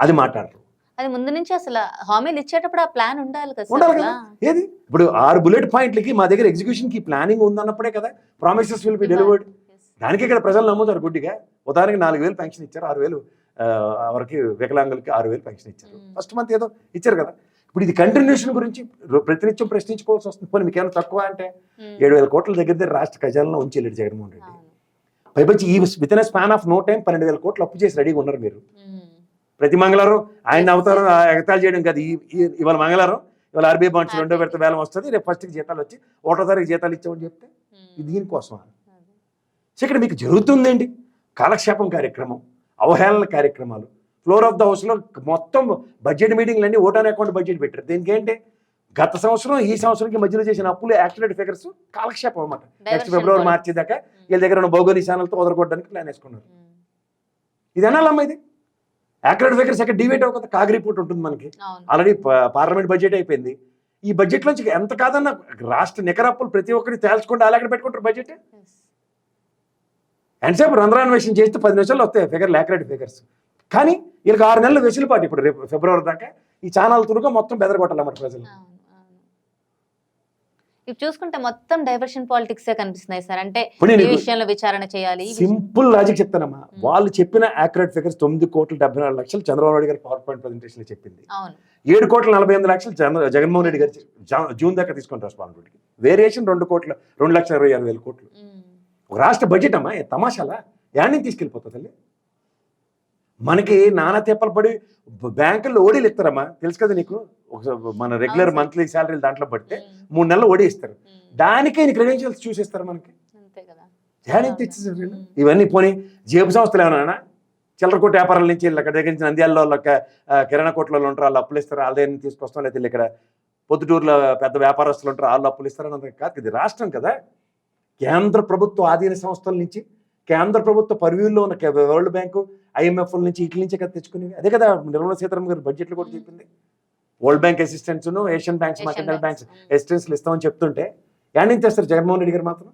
అది మాట్లాడరు. అది ముందు నుంచి అసలు హామీలు ఇచ్చేటప్పుడు ఆ ప్లాన్ ఉండాలి కదా ఉండాలి సార్ కదా. ఏది? ఇప్పుడు ఆరు బుల్లెట్ పాయింట్లకి మా దగ్గర ఎగ్జిక్యూషన్కి ప్లానింగ్ ఉందన్నప్పుడే కదా ప్రామిసెస్ విల్ బి డెలివర్డ్. దానికే కదా ప్రజలు నమ్ముతారు గుడ్డిగా. ఉదాహరణకి నాలుగు వేలు పెన్షన్ ఇచ్చారు ఆరు వేలు ఎవరికి వికలాంగులకి ఆరు వేలు పెన్షన్ ఇచ్చారు. మ్మ్. ఫస్ట్ మంత్ ఏదో ఇచ్చారు కదా. ఇప్పుడు ఇది కంటిన్యూషన్ గురించి ప్రతినిత్యం ప్రశ్నించుకోవాల్సి వస్తుంది. పోనీ మీకు ఏమైనా తక్కువ అంటే ఏడు వేల కోట్ల దగ్గర దగ్గర రాష్ట్ర ఖజానాలో ఉంచేలేడు జగన్మోహన్ రెడ్డి. పైపచ్చి ఈ within span of no time పన్నెండు వేల కోట్లు అప్పు చేసి రెడీగా ఉన్నారు మీరు. ప్రతి మంగళవారం ఆయన అవతారం ఆ ఎగతాళి చేయడం కాదు ఇవాళ మంగళవారం ఇవాళ ఆర్బీఐ బాండ్స్ రెండో విడత వేలం వస్తుంది రేపు ఫస్ట్కి జీతాలు వచ్చి ఒకటో తారీఖు జీతాలు ఇచ్చామని చెప్తే దీనికోసం సో ఇక్కడ మీకు జరుగుతుందండి కాలక్షేపం కార్యక్రమం అవహేళన కార్యక్రమాలు. ఫ్లోర్ ఆఫ్ ద హౌస్లో మొత్తం బడ్జెట్ మీటింగ్లు అన్ని ఓటాన్ అకౌంట్ బడ్జెట్ పెట్టారు. దీనికి ఏంటి గత సంవత్సరం ఈ సంవత్సరంకి మధ్యలో చేసిన అప్పులు యాక్సిడెంట్ ఫిగర్స్ కాలక్షేపం అన్నమాట. నెక్స్ట్ ఫిబ్రవరి మార్చి దాకా వీళ్ళ దగ్గర ఉన్న భౌగోళిక ఛానల్తో వదలగొట్టడానికి ప్లాన్ వేసుకున్నారు. ఇది అనాలమ్మా ఇది? యాక్యురేట్ ఫిగర్స్ ఎక్కడ డివేట్ అవ్వక కాగ్ రిపోర్ట్ ఉంటుంది మనకి. ఆల్రెడీ పార్లమెంట్ బడ్జెట్ అయిపోయింది. ఈ బడ్జెట్ నుంచి ఎంత కాదన్న రాష్ట్ర నికరప్పులు ప్రతి ఒక్కరి తేల్చుకుంటే అలా ఎక్కడ పెట్టుకుంటారు బడ్జెట్. ఎంతసేపు రంధ్రాన్వేషణ చేస్తే పది నిమిషాలు వస్తాయి ఫిగర్ యాక్యురేట్ ఫిగర్స్ కానీ వీళ్ళకి ఆరు నెలలు వెసులుబాటు ఇప్పుడు రేపు ఫిబ్రవరి దాకా. ఈ ఛానల్ తురుగా మొత్తం బెదరగొట్టాలన్నమాట ప్రజలు. ఇవి చూసుకుంటే మొత్తం డైవర్షన్ పాలిటిక్స్ కనిపిస్తున్నాయి సార్. అంటే ఇప్పుడు ఈ విషయంలో విచారణ చేయాలి సింపుల్ లాజిక్ చెప్తానమ్మా. వాళ్ళు చెప్పిన యాక్యురేట్ ఫిగర్స్ తొమ్మిది కోట్ల డెబ్బై నాలుగు లక్షలు చంద్రబాబు నాయుడు గారి పవర్ పాయింట్ ప్రజెంటేషన్ చెప్పింది. ఏడు కోట్ల నలభై ఎనిమిది లక్షలు చంద్ర జగన్మోహన్ రెడ్డి గారు జూన్ దాకా తీసుకొని రెస్పాన్సిబిలిటీ వేరియేషన్ రెండు కోట్ల రెండు లక్షల ఇరవై ఆరు వేల కోట్లు. ఒక రాష్ట్ర బడ్జెట్ అమ్మా తమాషాలా? యాడ్ నుంచి తీసుకెళ్ళిపోతుంది తల్లి. మనకి నానా తెప్పలు పడి బ్యాంకుల్లో ఓడీలు ఇస్తారమ్మా. తెలుసు కదా నీకు? ఒక మన రెగ్యులర్. మంత్లీ శాలరీలు దాంట్లో పడితే. మూడు నెలలు ఓడి ఇస్తారు. దానికే నీ క్రెడెన్షియల్స్ చూసేస్తారు మనకి. తెచ్చేసారు. ఇవన్నీ పోనీ జేబు సంస్థలు ఏమన్నా చిల్లర కొట్టు వ్యాపారాల నుంచి వీళ్ళు అక్కడ దగ్గర నుంచి నంద్యాలలో కిరాణా కొట్లలో ఉంటారు వాళ్ళు అప్పులు ఇస్తారు వాళ్ళ దగ్గర తీసుకొస్తాం లేకపోతే వీళ్ళు ఇక్కడ పొద్దుటూరులో పెద్ద వ్యాపారస్తులు ఉంటారు వాళ్ళు అప్పులు ఇస్తారు అన్నది కాదు. ఇది రాష్ట్రం కదా. కేంద్ర ప్రభుత్వ ఆధీన సంస్థల నుంచి కేంద్ర ప్రభుత్వ పర్వ్యూల్లో ఉన్న వరల్డ్ బ్యాంకు ఐఎంఎఫ్ నుంచి ఇట్ల నుంచే కదా తెచ్చుకునేవి. అదే కదా నిర్మలా సీతారామన్ గారు బడ్జెట్లో కూడా చెప్పింది. World bank assistance Asian banks mercantile banks. అసిస్టెంట్స్లు ఇస్తామని చెప్తుంటే యాడ్ నుంచి తెస్తారు జగన్మోహన్ రెడ్డి గారు మాత్రం?